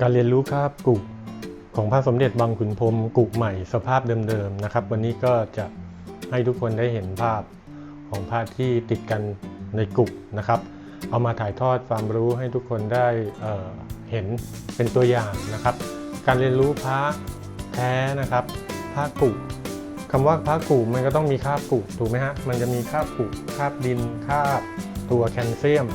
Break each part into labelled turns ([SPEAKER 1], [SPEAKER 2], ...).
[SPEAKER 1] การเรียนรู้คาบกุของพระสมเด็จบางขุนพรมกุใหม่สภาพเดิมๆนะครับ วันนี้ก็จะให้ทุกคนได้เห็นภาพของพระที่ติดกันในกุนะครับ เอามาถ่ายทอดความรู้ให้ทุกคนได้เเห็นเป็นตัวอย่างนะครับ การเรียนรู้พระแท้นะครับพระกุคำว่าพระกุมันก็ต้องมีคาบกุถูกไหมฮะมันจะมีคาบกุคาบดินคาบตัวแคลเซียม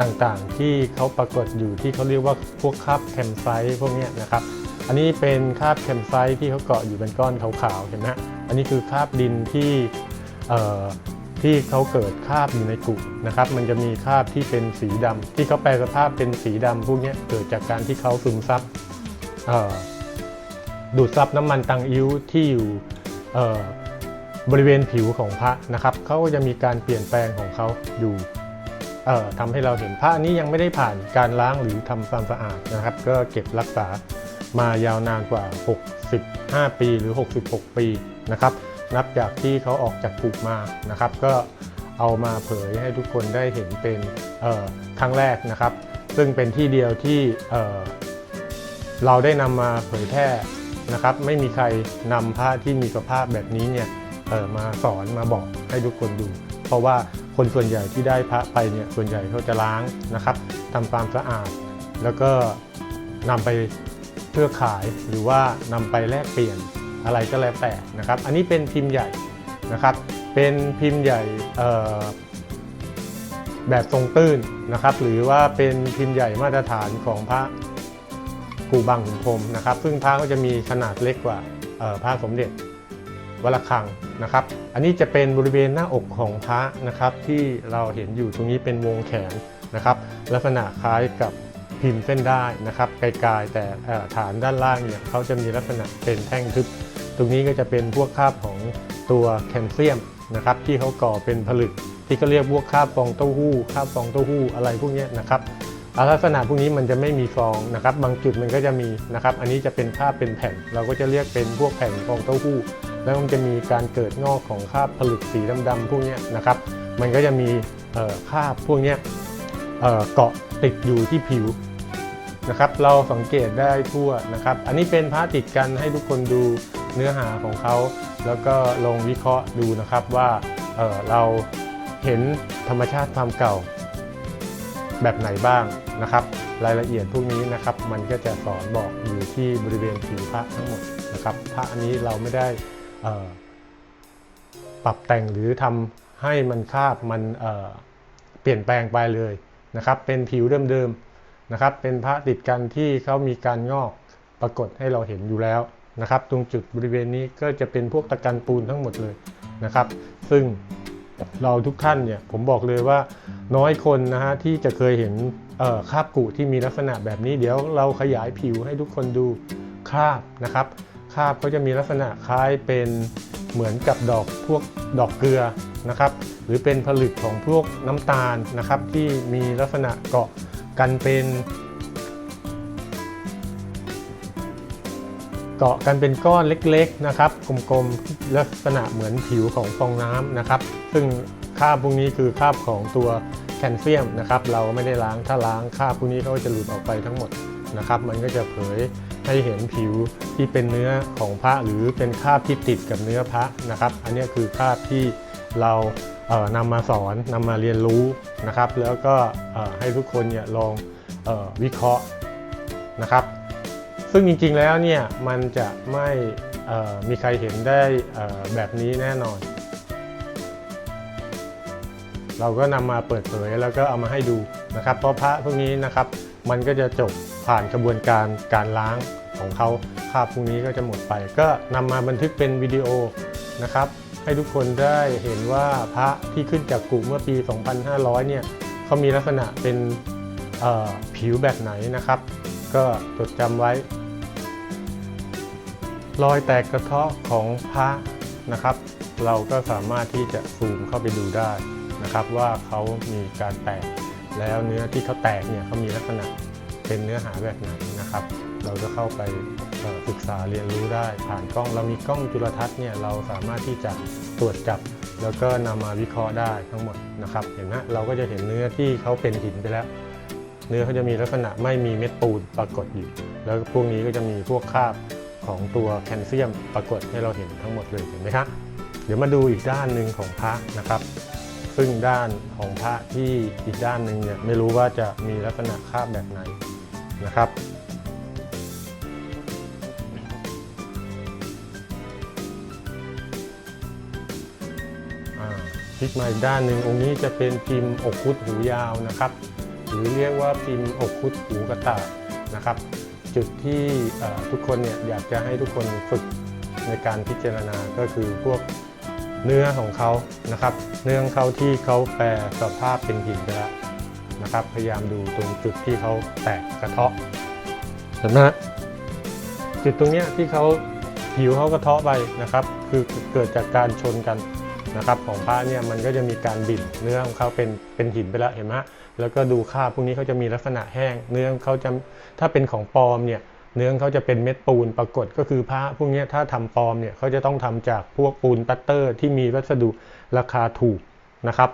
[SPEAKER 1] ต่างๆ ที่เขาปรากฏอยู่ที่เขาเรียกว่าพวกคาบแคมไซต์พวกนี้นะครับ อันนี้เป็นคาบแคมไซต์ที่เขาเกาะอยู่เป็นก้อนขาวๆเห็นไหมอันนี้คือคาบดินที่เอ่อที่เขาเกิดคราบอยู่ในกุนะครับ มันจะมีคราบที่เป็นสีดำที่เขาแปลสภาพเป็นสีดำพวกนี้เกิดจากการที่เขาซึมซับดูดซับน้ำมันตังอิ้วที่อยู่เอ่อบริเวณผิวของพระนะครับเขาก็จะมีการเปลี่ยนแปลงของเขาอยู่ ทำให้เราเห็นผ้านี้ยังไม่ได้ผ่านการล้างหรือทำความสะอาดนะครับ ก็เก็บรักษามายาวนานกว่า 65 ปีหรือ 66 ปีนะครับ นับจากที่เขาออกจากกุมานะครับ ก็เอามาเผยให้ทุกคนได้เห็นเป็นออครั้งแรกนะครับ ซึ่งเป็นที่เดียวที่เอ่เราได้นำมาเผยแพร่นะครับ ไม่มีใครนำผ้าที่มีสภาพแบบนี้เนี่ยออมาสอนมาบอกให้ทุกคนดู เพราะว่า คนส่วนใหญ่ที่ได้พระไปเนี่ยส่วนใหญ่เขาจะล้างนะครับทำความสะอาด แล้วก็นำไปเพื่อขายหรือว่านำไปแลกเปลี่ยนอะไรก็แล้วแต่นะครับ อันนี้เป็นพิมพ์ใหญ่นะครับ เป็นพิมพ์ใหญ่แบบทรงตื้นนะครับ หรือว่าเป็นพิมพ์ใหญ่มาตรฐานของพระกูบางขุนพรมนะครับ ซึ่งพระก็จะมีขนาดเล็กกว่าพระสมเด็จ วัดระฆังนะครับ อันนี้จะเป็นบริเวณหน้าอกของพระนะครับที่เราเห็นอยู่ตรงนี้เป็นวงแขนนะครับ ลักษณะคล้ายกับพิมพ์เส้นได้นะครับไกลๆแต่ฐานด้านล่างเนี่ยเขาจะมีลักษณะเป็นแท่งทึบ ตรงนี้ก็จะเป็นพวกคราบของตัวแคลเซียมนะครับที่เขาก่อเป็นผลึก ที่เขาเรียกพวกคราบฟองเต้าหู้คราบฟองเต้าหู้อะไรพวกนี้นะครับลักษณะพวกนี้มันจะไม่มีฟองนะครับ บางจุดมันก็จะมีนะครับ อันนี้จะเป็นคราบเป็นแผ่น เราก็จะเรียกเป็นพวกแผ่นฟองเต้าหู้ แล้วมันจะมีการเกิดงอกของคราบผลึกสีดำๆพวกนี้นะครับ มันก็จะมีคราบพวกนี้เกาะติดอยู่ที่ผิวนะครับ เราสังเกตได้ทั่วนะครับ อันนี้เป็นพระติดกันให้ทุกคนดูเนื้อหาของเขา แล้วก็ลงวิเคราะห์ดูนะครับว่าเเราเห็นธรรมชาติความเก่าแบบไหนบ้างนะครับ รายละเอียดพวกนี้นะครับ มันก็จะสอนบอกอยู่ที่บริเวณผิวพระทั้งหมดนะครับพระอันนี้เราไม่ได้ ปรับแต่งหรือทำให้มันคาบมันเเปลี่ยนแปลงไปเลยนะครับ เป็นผิวเดิมๆนะครับ เป็นพระติดกันที่เขามีการงอกปรากฏให้เราเห็นอยู่แล้วนะครับ ตรงจุดบริเวณนี้ก็จะเป็นพวกตะกันปูนทั้งหมดเลยนะครับ ซึ่งเราทุกท่านเนี่ยผมบอกเลยว่าน้อยคนนะฮะที่จะเคยเห็นคราบกุที่มีลักษณะแบบนี้ เดี๋ยวเราขยายผิวให้ทุกคนดูคราบนะครับ คาบก็จะมีลักษณะคล้ายเป็นเหมือนกับดอกพวกดอกเกลือนะครับ หรือเป็นผลึกของพวกน้ำตาลนะครับ ที่มีลักษณะเกาะกันเป็นเกาะกันเป็นก้อนเล็กๆนะครับกลมๆลักษณะเหมือนผิวของฟองน้ำนะครับ ซึ่งคราบพวกนี้คือคราบของตัวแคลเซียมนะครับ เราไม่ได้ล้างถ้าล้างคราบพวกนี้ก็จะหลุดออกไปทั้งหมดนะครับ มันก็จะเผย ให้เห็นผิวที่เป็นเนื้อของพระหรือเป็นคราบที่ติดกับเนื้อพระนะครับ อันนี้คือคราบที่เราเนำมาสอนนำมาเรียนรู้นะครับ แล้วก็ให้ทุกคนเนี่ยลองออวิเคราะห์นะครับ ซึ่งจริงๆแล้วเนี่ยมันจะไม่มีใครเห็นได้แบบนี้แน่นอน เราก็นำมาเปิดเผยแล้วก็เอามาให้ดูนะครับ เพราะพระพวกนี้นะครับ มันก็จะจบผ่านกระบวนการการล้าง ของเขาภาพพวกนี้ก็จะหมดไป ก็นำมาบันทึกเป็นวิดีโอนะครับ ให้ทุกคนได้เห็นว่าพระที่ขึ้นจากกุเมื่อปี 2500 เนี่ยเขามีลักษณะเป็นผิวแบบไหนนะครับ ก็จดจำไว้ รอยแตกกระเทาะของพระนะครับ เราก็สามารถที่จะซูมเข้าไปดูได้นะครับ ว่าเขามีการแตกแล้วเนื้อที่เขาแตกเนี่ยเขามีลักษณะเป็นเนื้อหาแบบไหนนะครับ เราจะเข้าไปศึกษาเรียนรู้ได้ ผ่านกล้องเรามีกล้องจุลทรรศน์เนี่ยเราสามารถที่จะตรวจจับ แล้วก็นำมาวิเคราะห์ได้ทั้งหมดนะครับ เห็นนะเราก็จะเห็นเนื้อที่เขาเป็นหินไปแล้ว เนื้อเขาจะมีลักษณะไม่มีเม็ดปูนปรากฏอยู่ แล้วพวกนี้ก็จะมีพวกคราบของตัวแคลเซียมปรากฏให้เราเห็นทั้งหมดเลยเห็นไหมครับเดี๋ยวมาดูอีกด้านหนึ่งของพระนะครับซึ่งด้านของพระที่อีกด้านหนึ่งเนี่ยไม่รู้ว่าจะมีลักษณะคราบแบบไหนนะครับ พลิกมาอีกด้านหนึ่งองค์นี้จะเป็นพิมพ์อกคุดหูยาวนะครับ หรือเรียกว่าพิมพ์อกคุดหูกระต่ายนะครับ จุดที่ทุกคนเนี่ยอยากจะให้ทุกคนฝึกในการพิจารณาก็คือพวกเนื้อของเขานะครับ เนื้อของเขาที่เขาแปลสภาพเป็นหินไปแล้วนะครับ พยายามดูตรงจุดที่เขาแตกกระเทาะเห็นไหมฮะจุดตรงเนี้ยที่เขาผิวเขากระเทาะไปนะครับ คือเกิดจากการชนกัน นะครับของพระเนี่ยมันก็จะมีการบิ่นเนื้อของเขาเป็นเป็นหินไปแล้วเห็นไหมแล้วก็ดูคราบพวกนี้เขาจะมีลักษณะแห้ง เนื้อเขาจะถ้าเป็นของปลอมเนี่ยเนื้อเขาจะเป็นเม็ดปูนปรากฏก็คือพระพวกนี้ถ้าทำปลอมเนี่ยเขาจะต้องทำจากพวกปูนปัตเตอร์ที่มีวัสดุราคาถูกนะครับ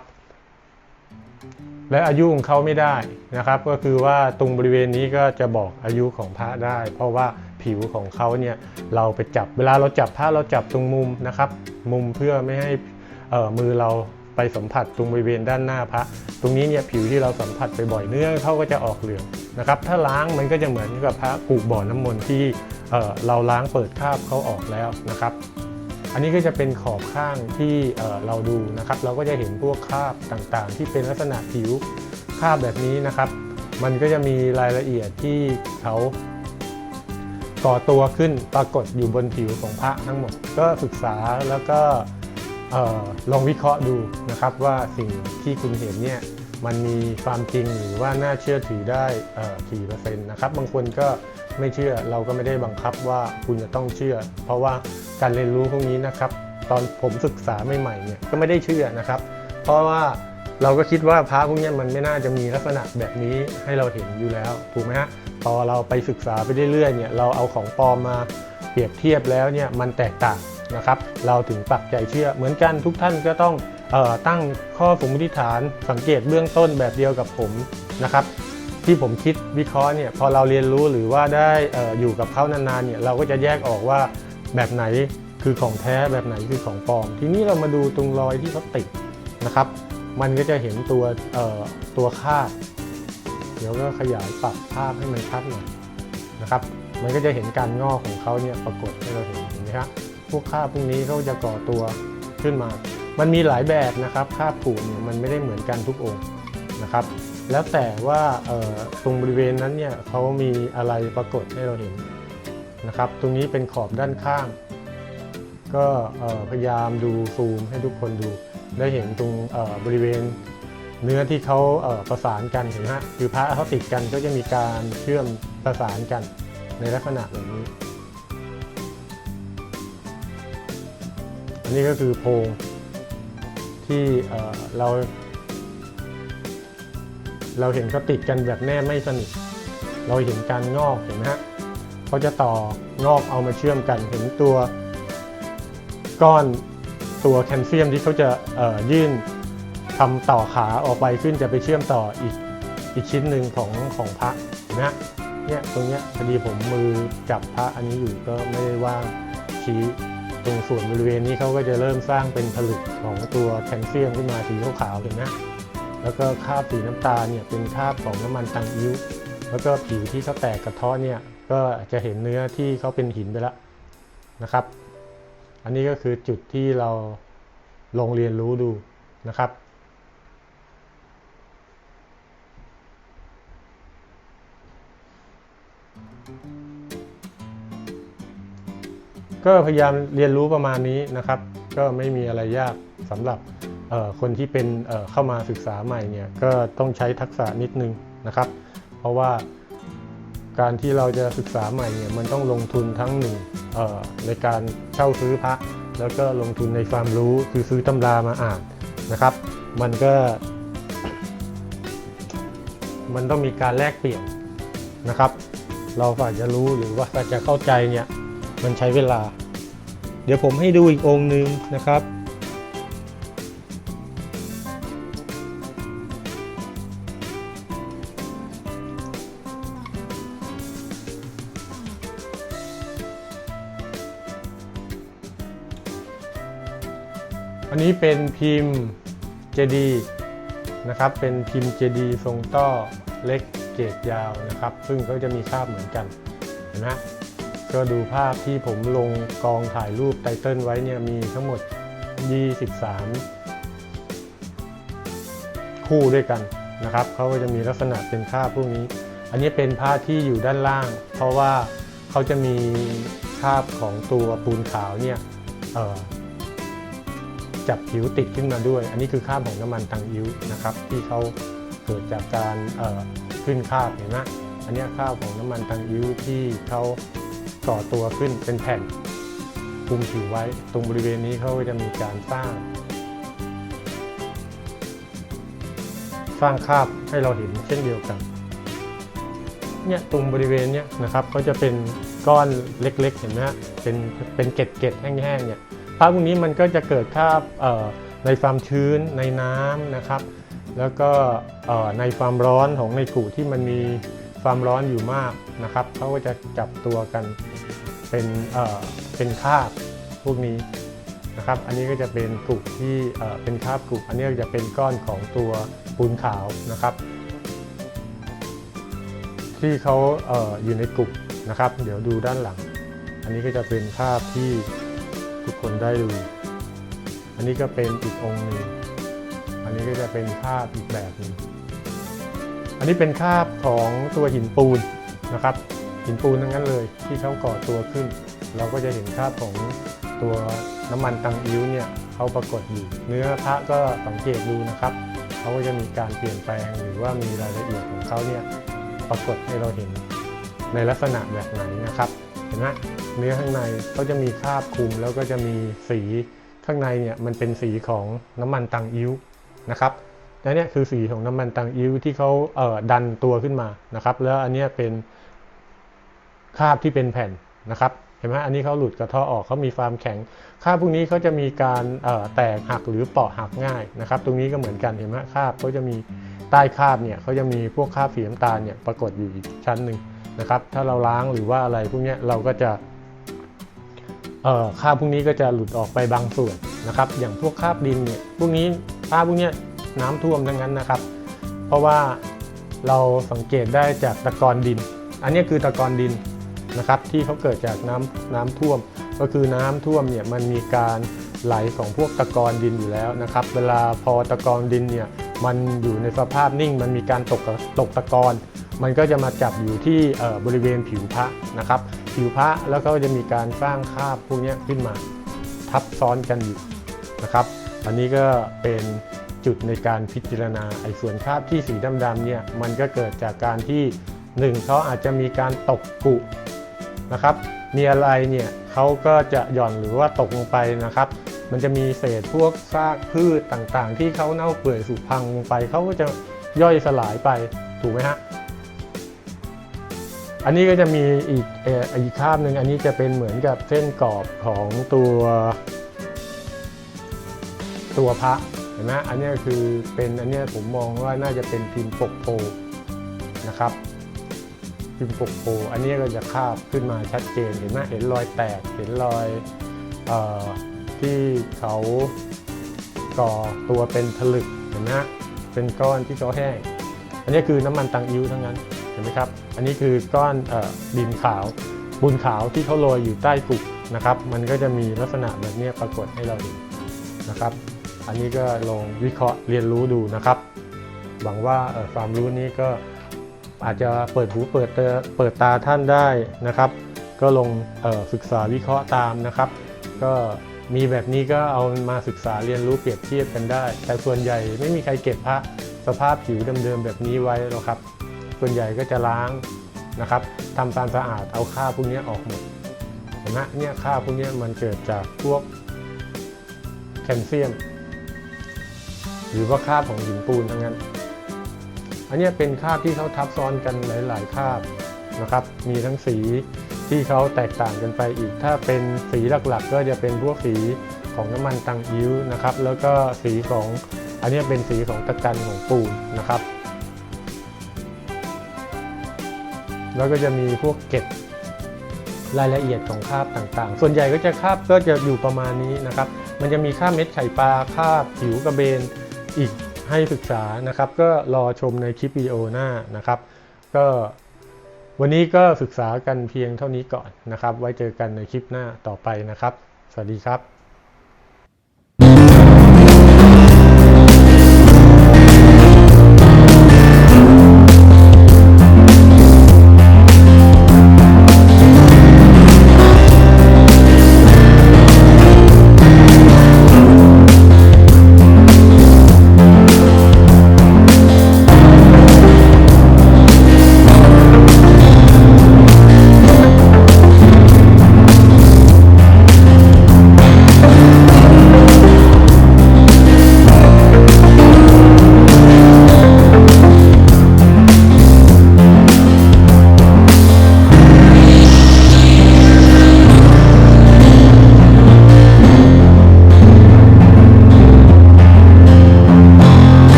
[SPEAKER 1] และอายุของเขาไม่ได้นะครับ ก็คือว่าตรงบริเวณนี้ก็จะบอกอายุของพระได้ เพราะว่าผิวของเขาเนี่ยเราไปจับเวลาเราจับพระเราจับตรงมุมนะครับ มุมเพื่อไม่ให้ มือเราไปสัมผัสตรงบริเวณด้านหน้าพระ ตรงนี้เนี่ยผิวที่เราสัมผัสไปบ่อยเนื้อเขาก็จะออกเหลืองนะครับ ถ้าล้างมันก็จะเหมือนกับพระกูบ่อน้ำมนต์ที่เอ่อเราล้างเปิดคราบเขาออกแล้วนะครับ อันนี้ก็จะเป็นขอบข้างที่เอ่อเราดูนะครับ เราก็จะเห็นพวกคราบต่างๆ ที่เป็นลักษณะผิวคราบแบบนี้นะครับ มันก็จะมีรายละเอียดที่เขาก่อตัวขึ้นปรากฏอยู่บนผิวของพระทั้งหมด ก็ศึกษาแล้วก็ ลองวิเคราะห์ดูนะครับว่าสิ่งที่คุณเห็นเนี่ยมันมีความจริงหรือว่าน่าเชื่อถือได้กี่เปอร์เซ็นต์นะครับ บางคนก็ไม่เชื่อเราก็ไม่ได้บังคับว่าคุณจะต้องเชื่อ เพราะว่าการเรียนรู้พวกนี้นะครับ ตอนผมศึกษาใหม่ๆเนี่ยก็ไม่ได้เชื่อนะครับ เพราะว่าเราก็คิดว่าพระพวกนี้มันไม่น่าจะมีลักษณะแบบนี้ให้เราเห็นอยู่แล้วถูกไหมฮะพอเราไปศึกษาไปเรื่อยๆเนี่ยเราเอาของปลอมมาเปรียบเทียบแล้วเนี่ยมันแตกต่าง นะครับเราถึงปักใจเชื่อ เหมือนกันทุกท่านก็ต้องออตั้งข้อสมมติฐานสังเกตเบื้องต้นแบบเดียวกับผมนะครับที่ผมคิดวิเคราะห์เนี่ยพอเราเรียนรู้หรือว่าได้อออยู่กับเขานานๆเนี่ยเราก็จะแยกออกว่าแบบไหนคือของแท้แบบไหนคือของปลอม ทีนี้เรามาดูตรงรอยที่เขาติดนะครับ มันก็จะเห็นตัวตัวคาบเดี๋ยวก็ขยายปรับภาพให้มันชัดหน่อยนะครับ มันก็จะเห็นการงอกของเขาเนี่ยปรากฏให้เราเห็นเห็นไหมครับ พวกคาบพวกนี้เขาจะก่อตัวขึ้นมา มันมีหลายแบบนะครับคาบผูกเนี่ยมันไม่ได้เหมือนกันทุกองค์นะครับ แล้วแต่ว่าตรงบริเวณนั้นเนี่ยเขามีอะไรปรากฏให้เราเห็นนะครับ ตรงนี้เป็นขอบด้านข้าง ก็พยายามดูซูมให้ทุกคนดู ได้เห็นตรงบริเวณเนื้อที่เขาเประสานกันเห็นไหมฮะคือพระเขาติดกันก็จะมีการเชื่อมประสานกันในลักษณะแบบนี้ อันนี้ก็คือโพรงที่เราเราเห็นเขาติดกันแบบแนบไม่สนิท เราเห็นการงอกเห็นไหมฮะเขาจะต่องอกเอามาเชื่อมกันเห็นตัวก้อนตัวแคลเซียมที่เขาจะยื่นทำต่อขาออกไปขึ้นจะไปเชื่อมต่ออีกอีกชิ้นหนึ่งของของพระเห็นไหมฮะเนี่ยตรงเนี้ยพอดีผมมือจับพระอันนี้อยู่ก็ไม่ได้ว่างชี้ ตรงส่วนบริเวณนี้เขาก็จะเริ่มสร้างเป็นผลึกของตัวแคลเซียมขึ้นมาสีขาวๆเห็นไหมแล้วก็คราบสีน้ำตาลเนี่ยเป็นคราบของน้ำมันตังอิ้วแล้วก็ผิวที่เขาแตกกระเทาะเนี่ยก็จะเห็นเนื้อที่เขาเป็นหินไปแล้วนะครับ อันนี้ก็คือจุดที่เราลงเรียนรู้ดูนะครับ ก็พยายามเรียนรู้ประมาณนี้นะครับ ก็ไม่มีอะไรยากสำหรับคนที่เป็นเข้ามาศึกษาใหม่เนี่ยก็ต้องใช้ทักษะนิดนึงนะครับ เพราะว่าการที่เราจะศึกษาใหม่เนี่ยมันต้องลงทุนทั้งหนึ่งในการเช่าซื้อพระ แล้วก็ลงทุนในความรู้คือซื้อตำรามาอ่านนะครับ มันก็ มันต้องมีการแลกเปลี่ยนนะครับ เราฝ่าจะรู้หรือว่าฝ่าจะเข้าใจเนี่ย มันใช้เวลา เดี๋ยวผมให้ดูอีกองค์นึ่งนะครับ อันนี้เป็นพิมพ์เจดีนะครับ เป็นพิมพ์เจดีทรงต้อเล็กเกรยาวนะครับ ซึ่งก็จะมีคาบเหมือนกัน เห็นไหม ก็ดูภาพที่ผมลงกองถ่ายรูปไตเติลไว้เนี่ยมีทั้งหมด 23 คู่ด้วยกันนะครับเขาก็จะมีลักษณะเป็นคราบพวกนี้ อันนี้เป็นผ้าที่อยู่ด้านล่าง เพราะว่าเขาจะมีคาบของตัวปูนขาวเนี่ยจับผิวติดขึ้นมาด้วย อันนี้คือคาบของน้ำมันตังอิ้วนะครับ ที่เขาเกิดจากการขึ้นคาบเห็นไหมอันนี้คาบของน้ำมันตังอิ้วที่เขา ก่อตัวขึ้นเป็นแผ่นคลุมผิวไว้ ตรงบริเวณนี้เขาก็จะมีการสร้าง สร้างคาบให้เราเห็นเช่นเดียวกันเนี่ยตรงบริเวณเนี้ยนะครับก็จะเป็นก้อนเล็กๆเห็นไหมฮะเป็นเป็นเกล็ดๆแห้งๆเนี่ยภาพพวกนี้มันก็จะเกิดคาบในความชื้นในน้ำนะครับ แล้วก็ในความร้อนของในกุที่มันมีความร้อนอยู่มากนะครับเขาก็จะจับตัวกัน เป็นเอ่อเป็นคาบพวกนี้นะครับ อันนี้ก็จะเป็นกลุ่มที่เอ่อเป็นคาบกลุ่มอันนี้ก็จะเป็นก้อนของตัวปูนขาวนะครับ ที่เขาเอออยู่ในกลุ่มนะครับ เดี๋ยวดูด้านหลัง อันนี้ก็จะเป็นภาพที่ทุกคนได้ดู อันนี้ก็เป็นอีกองค์หนึ่งอันนี้ก็จะเป็นภาพอีกแบบหนึ่งอันนี้เป็นภาพของตัวหินปูนนะครับ หินปูนทั้งนั้นเลยที่เขาก่อตัวขึ้น เราก็จะเห็นภาพของตัวน้ำมันตังอิ้วเนี่ยเขาปรากฏอยู่เนื้อพระก็สังเกตดูนะครับเขาก็จะมีการเปลี่ยนแปลงหรือว่ามีรายละเอียดของเขาเนี่ยปรากฏให้เราเห็นในลักษณะแบบไหนนะครับเห็นไหมเนื้อข้างในก็จะมีคราบคลุมแล้วก็จะมีสีข้างในเนี่ยมันเป็นสีของน้ำมันตังอิ้วนะครับและเนี่ยคือสีของน้ำมันตังอิ้วที่เขาเอ่อดันตัวขึ้นมานะครับ แล้วอันเนี้ยเป็น คาบที่เป็นแผ่นนะครับเห็นไหมอันนี้เขาหลุดกระเทาะออกเขามีความแข็งคาบพวกนี้เขาจะมีการแตกหักหรือเปาะหักง่ายนะครับ ตรงนี้ก็เหมือนกันเห็นไหมคาบเขาจะมีใต้คาบเนี่ยเขาจะมีพวกคาบสีน้ำตาลเนี่ยปรากฏอยู่อีกชั้นหนึ่งนะครับ ถ้าเราล้างหรือว่าอะไรพวกนี้เราก็จะคาบพวกนี้ก็จะหลุดออกไปบางส่วนนะครับ อย่างพวกคาบดินเนี่ยพวกนี้คาบพวกนี้น้ำท่วมทั้งนั้นนะครับ เพราะว่าเราสังเกตได้จากตะกอนดิน อันนี้คือตะกอนดิน นะครับที่เขาเกิดจากน้ำน้ำท่วม ก็คือน้ำท่วมเนี่ยมันมีการไหลของพวกตะกอนดินอยู่แล้วนะครับ เวลาพอตะกอนดินเนี่ยมันอยู่ในสภาพนิ่ง มันมีการตกตกตะกอนมันก็จะมาจับอยู่ที่บริเวณผิวพระนะครับ ผิวพระแล้วก็จะมีการสร้างคาบพวกนี้ขึ้นมาทับซ้อนกันอยู่นะครับ อันนี้ก็เป็นจุดในการพิจารณาไอ้ส่วนคาบที่สีดำๆเนี่ยมันก็เกิดจากการที่หนึ่งเขาอาจจะมีการตกกุ นะครับ มีอะไรเนี่ยเขาก็จะหย่อนหรือว่าตกลงไปนะครับ มันจะมีเศษพวกซากพืชต่างๆ ที่เขาเน่าเปื่อยสูพังลงไปเขาก็จะย่อยสลายไปถูกไหมฮะอันนี้ก็จะมีอีกอ่ออีกคาบหนึ่งอันนี้จะเป็นเหมือนกับเส้นกรอบของตัวตัวพระเห็นไหมอันนี้คือเป็นอันนี้ผมมองว่าน่าจะเป็นพิมพ์ปกโพนะครับ พิมปกโพอันนี้ก็จะคาบขึ้นมาชัดเจนเห็นไหมเห็นรอยแตกเห็นรอยออที่เขาก่อตัวเป็นผลึกเห็นไหมเป็นก้อนที่เขาแห้ง อันนี้คือน้ำมันตังอิ้วทั้งนั้นเห็นไหมครับ อันนี้คือก้อนอดินขาวบุญขาวที่เขาโรยอยู่ใต้กุกนะครับ มันก็จะมีลักษณะแบบนี้ปรากฏให้เราเห็นนะครับ อันนี้ก็ลองวิเคราะห์เรียนรู้ดูนะครับ หวังว่าความรู้นี้ก็ อาจจะเปิดหูเปิดตาเปิดตาท่านได้นะครับ ก็ลงศึกษาวิเคราะห์ตามนะครับ ก็มีแบบนี้ก็เอามาศึกษาเรียนรู้เปรียบเทียบกันได้ แต่ส่วนใหญ่ไม่มีใครเก็บพระสภาพผิวเดิมๆแบบนี้ไว้หรอกครับ ส่วนใหญ่ก็จะล้างนะครับทำความสะอาดเอาคราบพวกนี้ออกหมดเห็นไหมเนี่ยคราบพวกนี้มันเกิดจากพวกแคลเซียม หรือว่าคราบของหินปูนทั้งนั้น อันนี้เป็นคาบที่เขาทับซ้อนกันหลาย ๆ คาบนะครับ มีทั้งสีที่เขาแตกต่างกันไปอีก ถ้าเป็นสีหลัก ๆ ก็จะเป็นพวกสีของน้ำมันตังอิ้วนะครับ แล้วก็สีของอันนี้เป็นสีของตะกันของปูนนะครับ แล้วก็จะมีพวกเกล็ดรายละเอียดของคาบต่างๆ ส่วนใหญ่ก็จะคาบก็จะอยู่ประมาณนี้นะครับ มันจะมีค่าเม็ดไข่ปลาค่าผิวกระเบนอีก ให้ศึกษานะครับ ก็รอชมในคลิปวิดีโอหน้านะครับ ก็วันนี้ก็ศึกษากันเพียงเท่านี้ก่อนนะครับ ไว้เจอกันในคลิปหน้าต่อไปนะครับ สวัสดีครับ